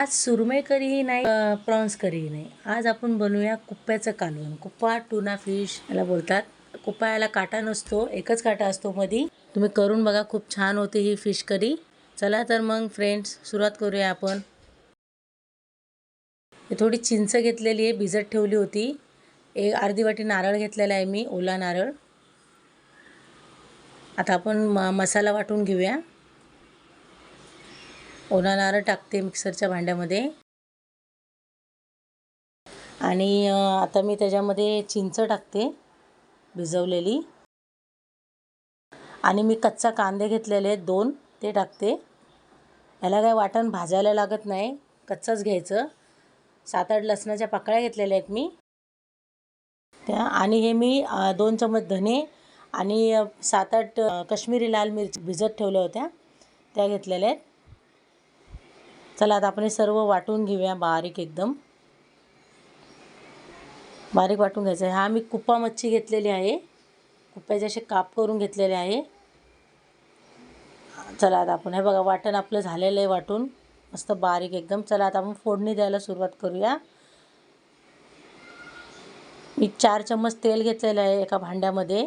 आज सुरमई करीही नाही प्रॉन्स करीही नाही. आज आपण बनवूया कुप्प्याचं कालवण. कुप्पा टुना फिश याला बोलतात. कुप्पा याला काटा नसतो एकच काटा असतो मधी. तुम्ही करून बघा खूप छान होते ही फिश करी. चला तर मग फ्रेंड्स सुरुवात करूया आपण. थोडी चिंच घेतलेली आहे भिजत ठेवली होती. एक अर्धी वाटी नारळ घेतलेला आहे मी ओला नारळ. आता आपण म मसाला वाटून घेऊया. ओला नारळ टाकते मिक्सरच्या भांड्यामध्ये. आणि आता मी त्याच्यामध्ये चिंच टाकते भिजवलेली. आणि मी कच्चा कांदे घेतलेले आहेत दोन ते टाकते. याला काय वाटण भाजायला लागत नाही कच्चंच घ्यायचं. सात आठ लसणाच्या पाकळ्या घेतलेल्या आहेत मी. त्या आणि हे मी दोन चमच धने आणि सात आठ अ, काश्मीरी लाल मिरची भिजत ठेवल्या होत्या त्या घेतलेल्या आहेत. चला आता आपण हे सर्व वाटून घेऊया बारीक एकदम. बारीक वाटून घ्यायचं आहे. हा मी कुप्पा मच्छी घेतलेली आहे. कुप्प्याचे असे काप करून घेतलेले आहे. चला आता आपण हे बघा वाटण आपलं झालेलं आहे वाटून. मस्त बारीक एकदम. चला आता आपण फोडणी द्यायला सुरुवात करूया. मी चार चम्मच तेल घेतलेलं आहे एका भांड्यामध्ये.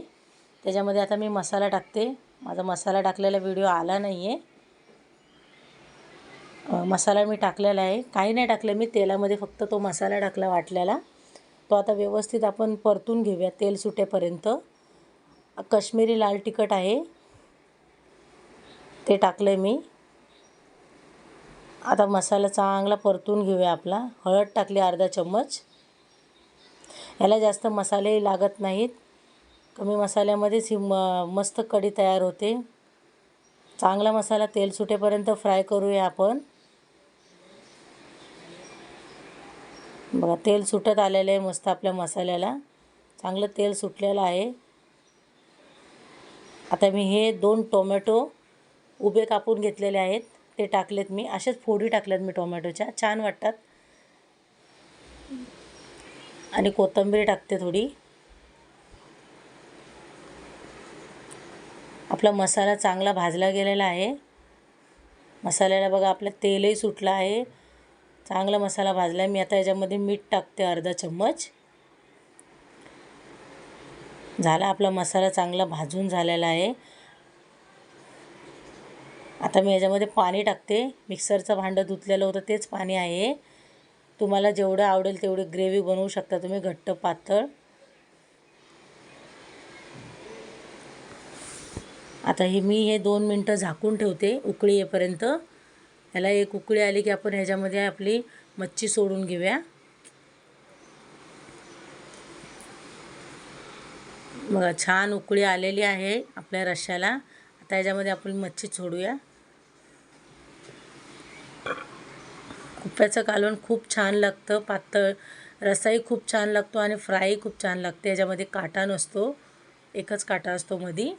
त्याच्यामध्ये आता मी मसाला टाकते. माझा मसाला टाकलेला व्हिडिओ आला नाही आहे मसाला मी टाकलेला आहे. काही नाही टाकलं मी तेलामध्ये फक्त तो मसाला टाकला वाटल्याला. तो आता व्यवस्थित आपण परतून घेऊया तेल सुटेपर्यंत. कश्मीरी लाल तिखट आहे. ते टाकलं आहे मी. आता मसाला चांगला परतून घेऊया आपला. हळद टाकली अर्धा चम्मच. याला जास्त मसाले लागत नाहीत. कमी मसाल्यामध्येच ही म मस्त कढी तयार होते. चांगला मसाला तेल सुटेपर्यंत फ्राय करूया आपण. बघा तेल सुटत आलेलं आहे मस्त आपल्या मसाल्याला. चांगलं तेल सुटलेलं आहे. आता मी हे दोन टोमॅटो उभे कापून घेतलेले आहेत. ते टाकलेत मी. असेच फोडी टाकल्यात मी टोमॅटोच्या. छान वाटतात. आणि कोथिंबीर टाकते थोडी. आपला मसाला चांगला भाजला गेलेला आहे. मसाल्याला बघा आपलं तेलही सुटलं आहे. चांगला मसाला भाजला आहे मी आता याच्यामध्ये मीठ टाकते अर्धा चम्मच. झाला आपला मसाला चांगला भाजून झालेला आहे. आता मी याच्यामध्ये पाणी टाकते. मिक्सरचं भांडं धुतलेलं होतं तेच पाणी आहे. तुम्हाला जेवढं आवडेल तेवढी ग्रेव्ही बनवू शकता तुम्ही घट्ट पातळ. आता हे मी हे दोन मिनटं झाकून ठेवते उकळी येईपर्यंत. ह्याला एक उकळी आली की आपण ह्याच्यामध्ये आपली मच्छी सोडून घेऊया. बघा छान उकळी आलेली आहे आपल्या रश्श्याला. आता ह्याच्यामध्ये आपण मच्छी सोडूया. कुप्प्याचं कालवण खूप छान लागतं पातळ रस्साही खूप छान लागतो आणि फ्रायही खूप छान लागते. ह्याच्यामध्ये काटा नसतो एकच काटा असतो मधी.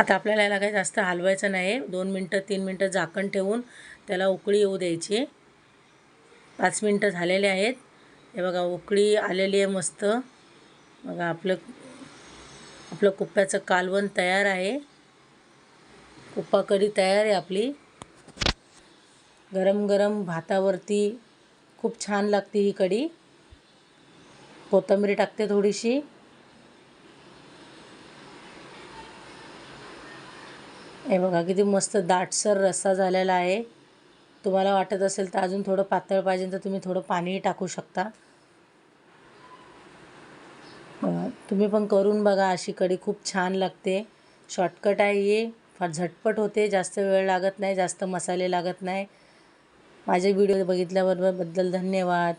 आता आपल्याला याला काही जास्त हलवायचं नाही दोन मिनटं तीन मिनटं झाकण ठेवून त्याला उकळी येऊ द्यायची. पाच मिनटं झालेले आहेत. हे बघा उकळी आलेली आहे मस्त. बघा आपलं आपलं कुप्प्याचं कालवण तयार आहे. कुप्पाकडी तयार आहे आपली. गरम गरम भातावरती खूप छान लागते ही कढी. कोथिंबीर टाकते थोडीशी. हे बघा किती मस्त दाटसर रस्सा झालेला आहे. तुम्हाला वाटत असेल तर अजून थोडं पातळ पाहिजे तर तुम्ही थोडं पाणीही टाकू शकता. बघा तुम्ही पण करून बघा अशी कढी खूप छान लागते. शॉर्टकट आहे हे. फार झटपट होते जास्त वेळ लागत नाही जास्त मसाले लागत नाही. माझे व्हिडिओ बघितल्याबरोबरबद्दल धन्यवाद.